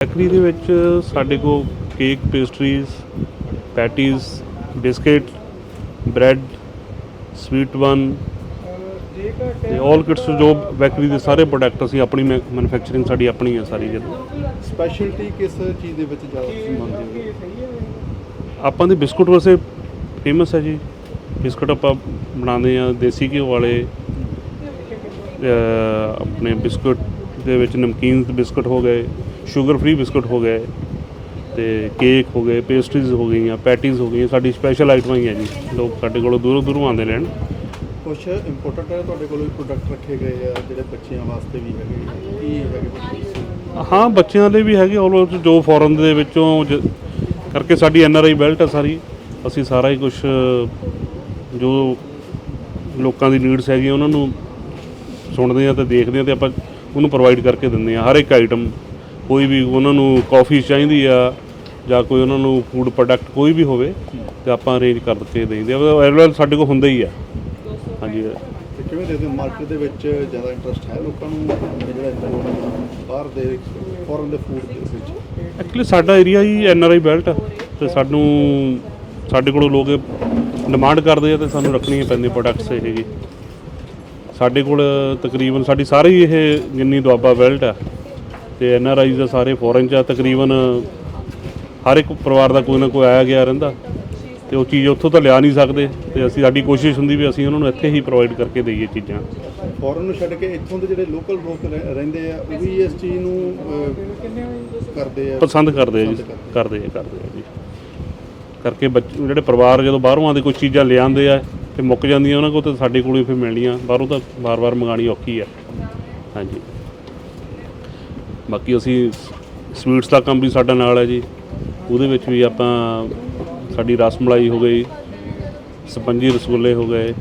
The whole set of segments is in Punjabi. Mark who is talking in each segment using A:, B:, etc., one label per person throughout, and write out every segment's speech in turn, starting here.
A: ਬੇਕਰੀ ਦੇ ਵਿੱਚ ਸਾਡੇ ਕੋਲ cake pastries patties biscuit bread sweet one ਤੇ ਆਲ ਕਿਟਸ ਜੋ ਬੇਕਰੀ ਦੇ ਸਾਰੇ ਪ੍ਰੋਡਕਟ ਅਸੀਂ ਆਪਣੀ ਮੈਨੂਫੈਕਚਰਿੰਗ ਸਾਡੀ ਆਪਣੀ ਹੈ ਸਾਰੀ ਜਦੋਂ
B: ਸਪੈਸ਼ਲਟੀ ਕਿਸ ਚੀਜ਼ ਦੇ ਵਿੱਚ ਜ਼ਿਆਦਾ ਤੁਸੀਂ ਮੰਨਦੇ ਹੋ?
A: ਆਪਾਂ ਦੇ ਬਿਸਕੁਟ ਵੈਸੇ ਫੇਮਸ ਹੈ ਜੀ। ਬਿਸਕੁਟ ਆਪਾਂ ਬਣਾਉਂਦੇ ਆ ਦੇਸੀ ਘਿਓ ਵਾਲੇ ਆਪਣੇ ਬਿਸਕੁਟ ਦੇ ਵਿੱਚ ਨਮਕੀਨ ਬਿਸਕੁਟ ਹੋ ਗਏ ਸ਼ੂਗਰ ਫ੍ਰੀ ਬਿਸਕੁਟ ਹੋ ਗਏ ਤੇ ਕੇਕ ਹੋ ਗਏ ਪੇਸਟਰੀਜ਼ ਹੋ ਗਈਆਂ ਪੈਟੀਜ਼ ਹੋ ਗਈਆਂ ਸਾਡੀ ਸਪੈਸ਼ਲ ਆਈਟਮਾਂ ਹੀ ਹੈ ਜੀ। ਲੋਕ ਸਾਡੇ ਕੋਲੋਂ ਦੂਰੋਂ ਦੂਰੋਂ ਆਉਂਦੇ ਲੈਣ
B: ਕੁਝ ਇੰਪੋਰਟੈਂਟ ਹੈ ਤੁਹਾਡੇ ਕੋਲ ਪ੍ਰੋਡਕਟ ਰੱਖੇ ਗਏ ਆ ਜਿਹੜੇ ਬੱਚਿਆਂ ਵਾਸਤੇ ਵੀ ਹੈਗੇ ਕੀ ਹੈਗੇ
A: ਹਾਂ ਬੱਚਿਆਂ ਲਈ ਵੀ ਹੈਗੇ ਆਲ ਓਵਰ ਜੋ ਫੋਰਨ ਦੇ ਵਿੱਚੋਂ ਕਰਕੇ ਸਾਡੀ ਐਨ ਆਰ ਆਈ ਬੈਲਟ ਹੈ ਸਾਰੀ ਅਸੀਂ ਸਾਰਾ ਹੀ ਕੁਝ ਜੋ ਲੋਕਾਂ ਦੀ ਨੀਡਸ ਹੈਗੀ ਉਹਨਾਂ ਨੂੰ ਸੁਣਦੇ ਆ ਤੇ ਦੇਖਦੇ ਆ ਤੇ ਆਪਾਂ ਉਹਨੂੰ ਪ੍ਰੋਵਾਈਡ ਕਰਕੇ ਦਿੰਦੇ ਆ ਹਰ ਇੱਕ ਆਈਟਮ ਕੋਈ ਵੀ ਉਹਨਾਂ ਨੂੰ ਕਾਫੀ ਚਾਹੀਦੀ ਆ ਜਾਂ ਕੋਈ ਉਹਨਾਂ ਨੂੰ ਫੂਡ ਪ੍ਰੋਡਕਟ ਕੋਈ ਵੀ ਹੋਵੇ ਤੇ ਆਪਾਂ ਅਰੇਂਜ ਕਰਕੇ ਦੇਈਦੇ ਆ ਅਵੇਲੇਬਲ ਸਾਡੇ ਕੋਲ ਹੁੰਦਾ ਹੀ ਆ। ਹਾਂਜੀ।
B: ਤੇ ਕਿਵੇਂ ਦੇਖਦੇ ਮਾਰਕੀਟ ਦੇ ਵਿੱਚ ਜ਼ਿਆਦਾ ਇੰਟਰਸਟ ਹੈ ਲੋਕਾਂ ਨੂੰ? ਜਿਹੜਾ import ਬਾਹਰ ਦੇ ਫੋਰਨ ਦੇ ਫੂਡ ਦੇ ਵਿੱਚ?
A: ਐਕਚੁਅਲੀ ਸਾਡਾ ਏਰੀਆ ਹੀ ਐਨ ਆਰ ਆਈ ਬੈਲਟ ਆ ਤੇ ਸਾਨੂੰ ਸਾਡੇ ਕੋਲੋਂ ਲੋਕ ਡਿਮਾਂਡ ਕਰਦੇ ਆ ਤੇ ਸਾਨੂੰ ਰੱਖਣੀਆਂ ਪੈਂਦੀਆਂ ਪ੍ਰੋਡਕਟਸ ਇਹ ਜੀ। ਸਾਡੇ ਕੋਲ ਤਕਰੀਬਨ ਸਾਡੀ ਸਾਰੀ ਇਹ ਜਿੰਨੀ ਦੁਆਬਾ ਬੈਲਟ ਆ ਤੇ ਐਨ ਆਰ ਆਈਜ਼ ਦਾ ਸਾਰੇ ਫੋਰਨ ਚ ਆ ਤਕਰੀਬਨ ਹਰ ਇੱਕ ਪਰਿਵਾਰ ਦਾ ਕੋਈ ਨਾ ਕੋਈ ਆਇਆ ਗਿਆ ਰਹਿੰਦਾ ਤੇ ਉਹ ਚੀਜ਼ ਉੱਥੋਂ ਤਾਂ ਲਿਆ ਨਹੀਂ ਸਕਦੇ ਤੇ ਅਸੀਂ ਸਾਡੀ ਕੋਸ਼ਿਸ਼ ਹੁੰਦੀ ਵੀ ਅਸੀਂ ਉਹਨਾਂ ਨੂੰ ਇੱਥੇ ਹੀ ਪ੍ਰੋਵਾਈਡ ਕਰਕੇ ਦਈਏ ਚੀਜ਼ਾਂ।
B: ਫੋਰਨ ਨੂੰ ਛੱਡ ਕੇ ਇੱਥੋਂ ਦੇ ਜਿਹੜੇ ਲੋਕਲ ਲੋਕ ਰਹਿ- ਰਹਿੰਦੇ ਆ ਉਹ ਵੀ ਇਸ ਚੀਜ਼ ਨੂੰ ਅਹ, ਕਰਦੇ ਆ?
A: ਪਸੰਦ ਕਰਦੇ ਆ ਜੀ ਕਰਦੇ ਆ। ਕਰਦੇ ਆ ਜੀ। ਕਰਕੇ ਬੱਚੇ ਜਿਹੜੇ ਪਰਿਵਾਰ ਜਦੋਂ ਬਾਹਰੋਂ ਆਉਂਦੇ ਕੋਈ ਚੀਜ਼ਾਂ ਲਿਆਉਂਦੇ ਆ ਤੇ ਮੁੱਕ ਜਾਂਦੀਆਂ ਉਹਨਾਂ ਕੋਲ ਤੇ ਸਾਡੇ ਕੋਲ ਹੀ ਫਿਰ ਮਿਲਣੀਆਂ ਬਾਹਰੋਂ ਤਾਂ ਵਾਰ-ਵਾਰ ਮੰਗਾਣੀ ਔਖੀ ਆ। ਹਾਂਜੀ। ਬਾਕੀ ਅਸੀਂ ਸਵੀਟਸ ਦਾ ਕੰਮ ਵੀ ਸਾਡਾ ਨਾਲ ਹੈ ਜੀ। ਉਹਦੇ ਵਿੱਚ ਵੀ ਆਪਾਂ ਸਾਡੀ ਰਸ ਮਲਾਈ ਹੋ ਗਈ ਸਪੰਜੀ ਰਸਗੁੱਲੇ ਹੋ ਗਏ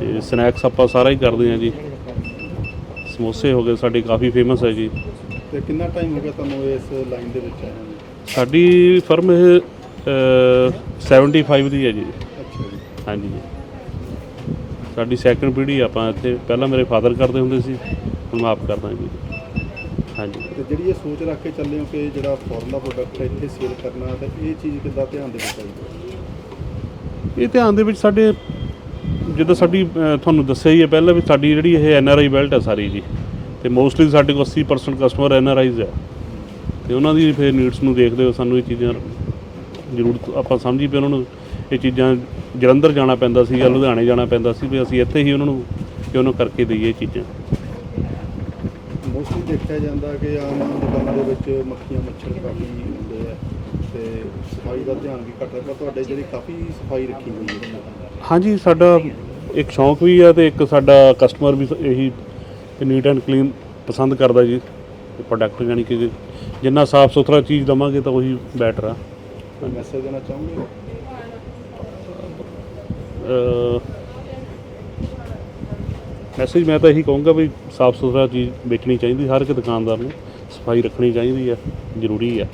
A: ਤੇ ਸਨੈਕਸ ਆਪਾਂ ਸਾਰਾ ਹੀ ਕਰਦੇ ਆ ਜੀ। ਸਮੋਸੇ ਹੋ ਗਏ ਸਾਡੇ ਕਾਫੀ ਫੇਮਸ ਹੈ ਜੀ।
B: ਤੇ ਕਿੰਨਾ ਟਾਈਮ ਹੋ ਗਿਆ ਤੁਹਾਨੂੰ ਇਸ ਲਾਈਨ ਦੇ ਵਿੱਚ ਆਇਆ
A: ਸਾਡੀ ਫਰਮ ਇਹ ਅ, 75 ਦੀ ਹੈ ਜੀ। ਹਾਂਜੀ। ਸਾਡੀ ਸੈਕੰਡ ਪੀੜ੍ਹੀ ਆਪਾਂ ਇੱਥੇ ਪਹਿਲਾਂ ਮੇਰੇ ਫਾਦਰ ਕਰਦੇ ਹੁੰਦੇ ਸੀ ਹੁਣ ਮੈਂ ਆਪ ਕਰਦਾ ਜੀ। ਹਾਂਜੀ।
B: ਤੇ ਜਿਹੜੀ ਇਹ ਸੋਚ ਰੱਖ ਕੇ ਚੱਲੇ ਹੋ ਕਿ ਜਿਹੜਾ ਫੋਰਨ ਦਾ ਪ੍ਰੋਡਕਟ ਇੱਥੇ ਸੇਲ ਕਰਨਾ ਤੇ ਇਹ ਚੀਜ਼ ਕਿੱਦਾਂ ਧਿਆਨ ਦੇ ਵਿੱਚ ਆਈ?
A: ਇਹ ਧਿਆਨ ਦੇ ਵਿੱਚ ਸਾਡੇ ਜਿੱਦਾਂ ਸਾਡੀ ਤੁਹਾਨੂੰ ਦੱਸਿਆ ਹੀ ਹੈ ਪਹਿਲਾਂ ਵੀ ਸਾਡੀ ਜਿਹੜੀ ਇਹ ਐਨ ਆਰ ਆਈ ਬੈਲਟ ਹੈ ਸਾਰੀ ਜੀ। ਤੇ ਮੋਸਟਲੀ ਸਾਡੇ ਕੋਲ 80% ਕਸਟਮਰ ਐਨ ਆਰ ਆਈਜ਼ ਹੈ। ਤੇ ਉਹਨਾਂ ਦੀ ਫਿਰ ਨੀਡਸ ਨੂੰ ਦੇਖਦੇ ਹੋ ਸਾਨੂੰ ਇਹ ਚੀਜ਼ਾਂ ਜ਼ਰੂਰਤ ਆਪਾਂ ਸਮਝੀ ਵੀ ਉਹਨਾਂ ਨੂੰ ਇਹ ਚੀਜ਼ਾਂ ਜਲੰਧਰ ਜਾਣਾ ਪੈਂਦਾ ਸੀ ਜਾਂ ਲੁਧਿਆਣੇ ਜਾਣਾ ਪੈਂਦਾ ਸੀ ਵੀ ਅਸੀਂ ਇੱਥੇ ਹੀ ਉਹਨਾਂ ਨੂੰ ਕਿ ਉਹਨੂੰ ਕਰਕੇ ਦਈਏ ਇਹ ਚੀਜ਼ਾਂ।
B: ਮੋਸਟਲੀ ਦੇਖਿਆ ਜਾਂਦਾ ਕਿ ਆਮ ਦੁਕਾਨਾਂ ਦੇ ਵਿੱਚ ਮੱਖੀਆਂ ਮੱਛਰ ਕਾਫੀ ਹੁੰਦੇ ਆ ਤੇ ਸਫ਼ਾਈ ਦਾ ਧਿਆਨ ਵੀ ਘੱਟ ਪਰ ਤੁਹਾਡੇ ਜਿਹੜੀ ਕਾਫੀ ਸਫ਼ਾਈ ਰੱਖੀ ਹੋਈ ਹੈ।
A: ਹਾਂਜੀ ਸਾਡਾ ਇੱਕ ਸ਼ੌਂਕ ਵੀ ਹੈ ਤੇ ਇੱਕ ਸਾਡਾ ਕਸਟਮਰ ਵੀ ਇਹੀ ਨੀਟ ਐਂਡ ਕਲੀਨ ਪਸੰਦ ਕਰਦਾ ਜੀ ਪ੍ਰੋਡਕਟ ਯਾਨੀ ਕਿ ਜਿੰਨਾ ਸਾਫ਼ ਸੁਥਰਾ ਚੀਜ਼ ਦਵਾਂਗੇ ਤਾਂ ਉਹੀ ਬੈਟਰ ਆ।
B: ਮੈਸੇਜ ਦੇਣਾ ਚਾਹੋਗੇ?
A: ਮੈਸੇਜ ਮੈਂ ਤਾਂ ਇਹੀ ਕਹੂੰਗਾ ਵੀ ਸਾਫ਼ ਸੁਥਰਾ ਚੀਜ਼ ਵੇਚਣੀ ਚਾਹੀਦੀ, ਹਰ ਇੱਕ ਦੁਕਾਨਦਾਰ ਨੂੰ ਸਫ਼ਾਈ ਰੱਖਣੀ ਚਾਹੀਦੀ ਹੈ, ਜ਼ਰੂਰੀ ਹੈ।